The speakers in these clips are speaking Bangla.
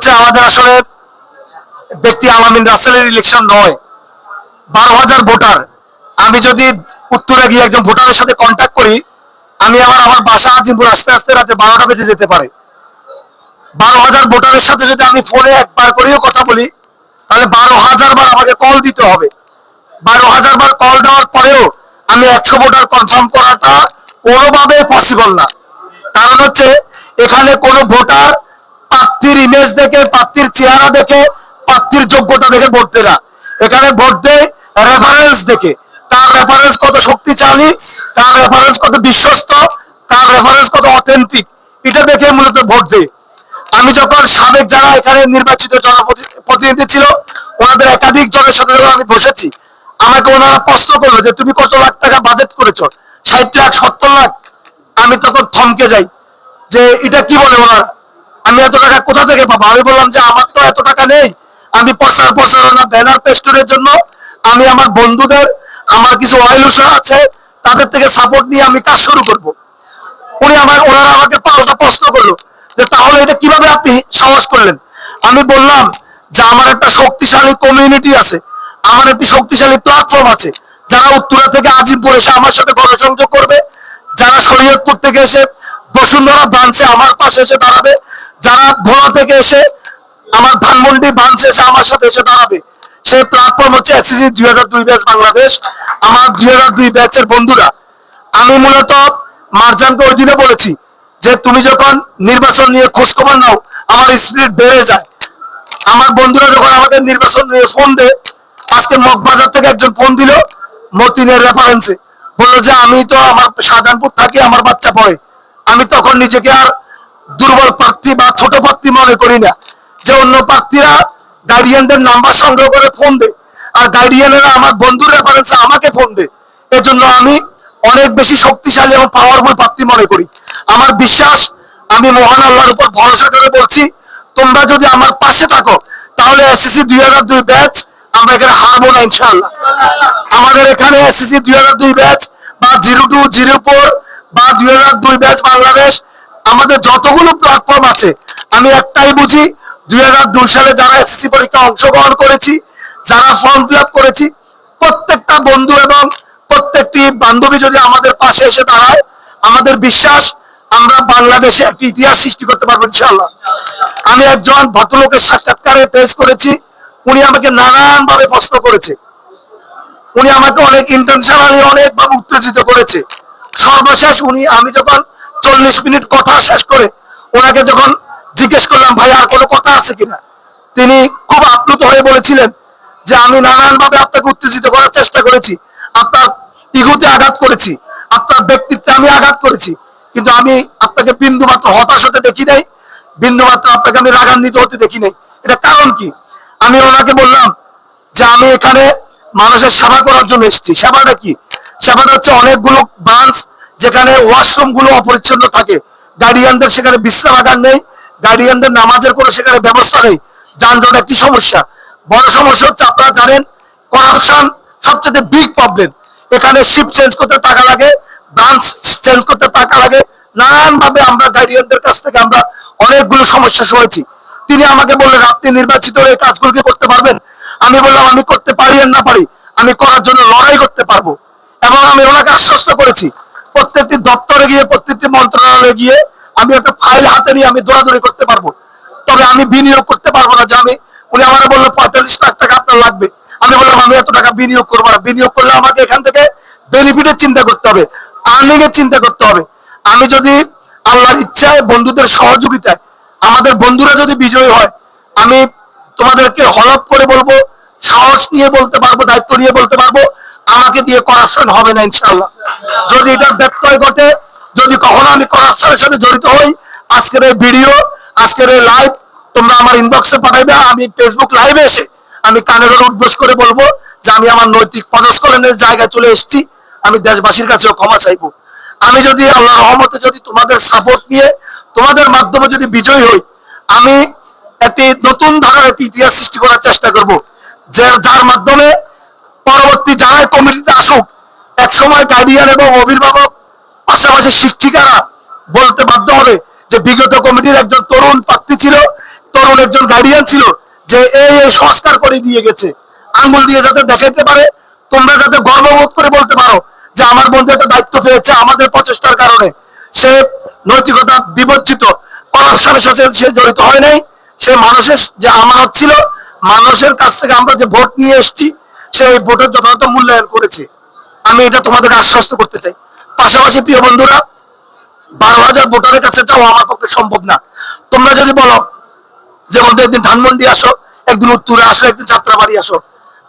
হচ্ছে আমাদের আসলে ব্যক্তি আলামিন রাসেলের ইলেকশন নয়, বারো হাজার ভোটার। আমি যদি উত্তরে গিয়ে একজন ভোটারের সাথে কন্ট্যাক্ট করি, আমি আবার আমার বাসা আজিমপুর আস্তে আস্তে রাতে বারোটা বেজে যেতে পারে। বারো হাজার ভোটারের সাথে যদি আমি ফোনে একবার করেও কথা বলি, তাহলে বারো হাজার বার আমাকে কল দিতে হবে। বারো হাজার বার কল দেওয়ার পরেও আমি একশো ভোটার কনফার্ম করাটা কোনোভাবে পসিবল না। কারণ হচ্ছে, এখানে কোনো ভোটার প্রার্থীর ইমেজ দেখে প্রার্থীর চেহারা দেখে প্রার্থীর যোগ্যতা দেখে ভোট দেয় না। এখানে ভোট দেয় রেফারেন্স দেখে। কার রেফারেন্স কত শক্তিশালী, কার রেফারেন্স কত বিশ্বস্ত, কার রেফারেন্স কত অথেন্টিক এটা দেখে মূলত ভোট দেয়। আমি যখন সাবেক যারা এখানে নির্বাচিত জনপ্রতিনিধি ছিল, ওনাদের একাধিক জনের সাথে যখন আমি বসেছি, আমাকে ওনারা প্রশ্ন করল যে, তুমি কত লাখ টাকা বাজেট করেছ? ষাট লাখ, সত্তর লাখ? আমি তখন থমকে যাই, যে এটা কি বলে ওনারা? আমি এত টাকা কোথা থেকে পাবো? আমি বললাম যে আমার তো এত টাকা নেই। আমি প্রচার প্রচারণা ব্যানার পেস্টনের জন্য আমি আমার বন্ধুদের, আমার কিছু ওয়েলুশন আছে, তাদের থেকে সাপোর্ট নিয়ে আমি কাজ শুরু করব। উনি আমার ওনারা আমাকে পাল্টা প্রশ্ন করল যে, তাহলে এটা কীভাবে আপনি সাহস করলেন? আমি বললাম যে, আমার একটা শক্তিশালী কমিউনিটি আছে। আমার একটি শক্তিশালী প্ল্যাটফর্ম আছে। যারা উত্তরা থেকে আজিমপুর এসে আমার সাথে গণসংযোগ করবে, যারা শরীয়তপুর থেকে এসে বসুন্ধরা ব্রাঞ্চে আমার পাশে এসে দাঁড়াবে। যারা ভোলা থেকে এসে আমার ধানমন্ডি ব্রাঞ্চে এসে আমার সাথে এসে দাঁড়াবে। সেই প্ল্যাটফর্ম হচ্ছে এসএসসি দুই হাজার দুই ব্যাচ বাংলাদেশ। আমার দুই হাজার দুই ব্যাচের বন্ধুরা, আমি মূলত মার্জানকে ওই দিনে বলেছি যে তুমি যখন নির্বাচন নিয়ে খোঁজখবর নাও, আমার স্পিরিট বেড়ে যায়। আমার বন্ধুরা যখন আমাকে নির্বাচন নিয়ে ফোন দেয়, আজকে মগবাজার থেকে একজন ফোন দিল মতিনের রেফারেন্সে বলল যে, আমি তো আমার শাহজাহানপুর থাকি, আমার বাচ্চা পড়ে। আমি তখন নিজেকে আর দুর্বল প্রার্থী বা ছোট প্রার্থী মনে করি না। যে অন্য প্রার্থীরা গার্ডিয়ানদের নাম্বার সংগ্রহ করে ফোন দেয়। আর গার্ডিয়ানেরা আমার বন্ধুর রেফারেন্সে আমাকে ফোন দেয়। এজন্য আমি অনেক বেশি শক্তিশালী এবং পাওয়ারফুল প্রার্থী মনে করি। আমার বিশ্বাস, আমি মহান আল্লাহর উপর ভরসা করে বলছি, তোমরা যদি আমার পাশে থাকো, তাহলে এসএসসি দুই হাজার দুই ব্যাচ আমরা এখানে হারবো না ইনশাল্লাহ আমাদের এখানে এসএসসি দুই হাজার দুই ব্যাচ বা জিরো টু জিরো ফোর বা দুই হাজার দুই ব্যাচ বাংলাদেশ, আমাদের যতগুলো প্ল্যাটফর্ম আছে, আমি একটাই বুঝি, দুই হাজার দুই সালে যারা এসএসসি পরীক্ষা অংশগ্রহণ করেছি, যারা ফর্ম ফিল করেছি, প্রত্যেকটা বন্ধু এবং প্রত্যেকটি বান্ধবী যদি আমাদের পাশে এসে দাঁড়ায়, আমাদের বিশ্বাস, আমরা বাংলাদেশে একটি ইতিহাস সৃষ্টি করতে পারব ইনশাল্লাহ আমি একজন ভদ্রলোকের সাক্ষাৎকারে পেশ করেছি, উনি আমাকে নানান ভাবে প্রশ্ন করেছে। উনি আমাকে অনেক ইন্টেনশনালি অনেকভাবে উত্তেজিত করেছে। সর্বশেষ উনি, আমি যখন চল্লিশ মিনিট কথা শেষ করে ওনাকে যখন জিজ্ঞেস করলাম, ভাই, আর কোনো কথা আছে কিনা? তিনি খুব আপ্লুত হয়ে বলেছিলেন যে, আমি নানান ভাবে আপনাকে উত্তেজিত করার চেষ্টা করেছি। আপনার ইগুতে আঘাত করেছি। আপনার ব্যক্তিত্বে আমি আঘাত করেছি। কিন্তু আমি আপনাকে বিন্দু মাত্র হতাশ হতে দেখি নাই। বিন্দু মাত্র আপনাকে আমি রাগান্বিত হতে দেখি নাই। এটা কারণ কি? আমি ওনাকে বললাম যে, আমি এখানে মানুষের সেবা করার জন্য এসেছি। সেবাটা কি? সেবাটা হচ্ছে অনেকগুলো ব্রাঞ্চ যেখানে ওয়াশরুমগুলো অপরিচ্ছন্ন থাকে। গার্ডিয়ানদের সেখানে বিশ্রামাগার নেই। গার্ডিয়ানদের নামাজের কোনো সেখানে ব্যবস্থা নেই। যানজট একটি সমস্যা? বড় সমস্যা হচ্ছে আপনারা জানেন করাপশন সবচেয়ে বিগ প্রবলেম এখানে শিপ চেঞ্জ করতে টাকা লাগে ব্রাঞ্চ চেঞ্জ করতে টাকা লাগে। নানান ভাবে আমরা গার্ডিয়ানদের কাছ থেকে আমরা অনেকগুলো সমস্যা শুনেছি। তিনি আমাকে বললেন, আপনি নির্বাচিত হয়ে এই কাজগুলো করতে পারবেন? আমি বললাম, আমি করতে পারি আর না পারি। আমি করার জন্য লড়াই করতে পারব। এবং আমি ওনাকে আশ্বস্ত করেছি, প্রত্যেকটি দপ্তরে গিয়ে, প্রত্যেকটি মন্ত্রণালয়ে গিয়ে আমি একটা ফাইল হাতে নিয়ে আমি দৌড়াদৌড়ি করতে পারব। তবে আমি বিনিয়োগ করতে পারব না যে আমি, উনি আমার বলল, পঁয়তাল্লিশ লাখ টাকা আপনার লাগবে। আমি বললাম, আমি এত টাকা বিনিয়োগ করব না। বিনিয়োগ করলে আমাকে এখান থেকে বেনিফিটের চিন্তা করতে হবে আর্নিং এর চিন্তা করতে হবে। আমি যদি আল্লাহর ইচ্ছায়, বন্ধুদের সহযোগিতায়, আমাদের বন্ধুরা যদি বিজয়ী হয়, আমি তোমাদেরকে হলপ করে বলব, সাহস নিয়ে বলতে পারব, দায়িত্ব নিয়ে বলতে পারব আমাকে দিয়ে করাপশন হবে না ইনশাল্লাহ যদি এটা ব্যত্যয় ঘটে, যদি কখনো আমি করাপশনের সাথে জড়িত হই, আজকের এই ভিডিও আজকের এই লাইভ তোমরা আমার ইনবক্সে পাঠাইবে, আমি ফেসবুক লাইভে এসে আমি কানে ধরে করে বলব যে আমি আমার নৈতিক পদস্খলনের জায়গায় চলে এসেছি, আমি দেশবাসীর কাছেও ক্ষমা চাইব। আমি যদি আল্লাহ রহমতে যদি তোমাদের সাপোর্ট নিয়ে, তোমাদের মাধ্যমে যদি বিজয়ী হই, আমি একটি নতুন ধারার একটি ইতিহাস সৃষ্টি করার চেষ্টা করব, যে যার মাধ্যমে পরবর্তী যারাই কমিটিতে আসুক এক সময় গার্ডিয়ান এবং অভিভাবক পাশাপাশি শিক্ষিকারা বলতে বাধ্য হবে যে বিগত কমিটির একজন তরুণ প্রার্থী ছিল, তরুণ একজন গার্ডিয়ান ছিল, যে এই এই সংস্কার করে দিয়ে গেছে। আঙ্গুল দিয়ে যাতে দেখাইতে পারে, তোমরা যাতে গর্ববোধ করে বলতে পারো যে আমার বন্ধু একটা দায়িত্ব পেয়েছে আমাদের প্রচেষ্টার কারণে। সে নৈতিকতা বিবর্জিত করাপশনের সাথে সে জড়িত হয় নাই। সে মানুষের যে আমানত ছিল, মানুষের কাছ থেকে আমরা যে ভোট নিয়ে এসেছি সে এই ভোটের যথাযথ মূল্যায়ন করেছে। আমি এটা তোমাদেরকে আশ্বস্ত করতে চাই। পাশাপাশি প্রিয় বন্ধুরা, বারো হাজার ভোটারের কাছে যাওয়া আমার পক্ষে সম্ভব না। তোমরা যদি বলো যে, বন্ধু, একদিন ধানমন্ডি আসো, একদিন উত্তরে আসো, একদিন যাত্রাবাড়ি আসো।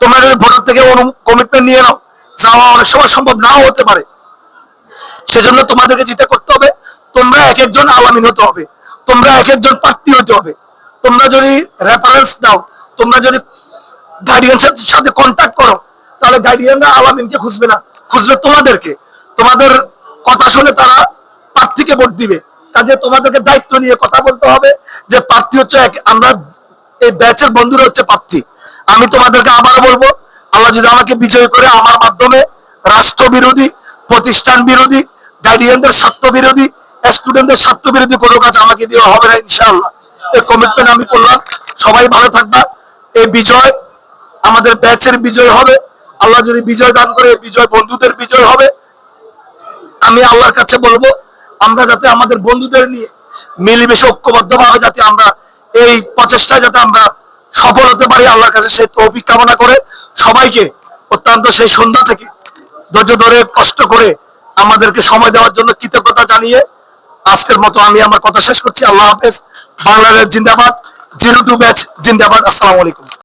তোমরা যদি ভোটার থেকে কমিটমেন্ট নিয়ে নাও, যাওয়া অনেক সময় সম্ভব নাও হতে পারে। সেজন্য তোমাদেরকে যেটা করতে হবে, তোমরা এক একজন আলামিন হতে হবে। তোমরা এক একজন প্রার্থী হতে হবে। তোমরা যদি রেফারেন্স দাও, তোমরা যদি গার্ডিয়ান সাথে কন্ট্যাক্ট করো, তাহলে গার্ডিয়ানরা আলামিনকে খুঁজবে না, খুঁজবে তোমাদেরকে। তোমাদের কথা শুনে তারা প্রার্থীকে ভোট দিবে। কাজে তোমাদেরকে দায়িত্ব নিয়ে কথা বলতে হবে যে প্রার্থী হচ্ছে এক- আমরা এই ব্যাচের বন্ধুরা হচ্ছে প্রার্থী। আমি তোমাদেরকে আবার বলব, আল্লাহ যদি আমাকে বিজয় করে আমার মাধ্যমে রাষ্ট্র বিরোধী, প্রতিষ্ঠান বিরোধী গার্ডিয়ানদের স্বার্থ বিরোধী স্টুডেন্টদের স্বার্থ বিরোধী কোনো কাজ আমাকে দিয়ে হবে না ইনশাআল্লাহ। এই কমিটমেন্ট আমি করলাম। সবাই ভালো থাকবা। এই বিজয় আমাদের ব্যাচের বিজয় হবে। আল্লাহ যদি বিজয় দান করে, বিজয় বন্ধুদের বিজয় হবে। আমি আল্লাহর কাছে বলব, আমরা যাতে আমাদের বন্ধুদের নিয়ে মিলেমিশে ঐক্যবদ্ধ ভাবে যাতে আমরা এই প্রচেষ্টায় যাতে আমরা সফল হতে পারি, আল্লাহর কাছে সেই তৌফিক কামনা করে সবাইকে অত্যন্ত সেই সন্ধ্যা থেকে ধৈর্য ধরে, কষ্ট করে আমাদেরকে সময় দেওয়ার জন্য কৃতজ্ঞতা জানিয়ে আজকের মতো আমি আমার কথা শেষ করছি। আল্লাহ হাফেজ। বাংলাদেশ জিন্দাবাদ। জিরো টু ব্যাচ জিন্দাবাদ। আসসালামু আলাইকুম।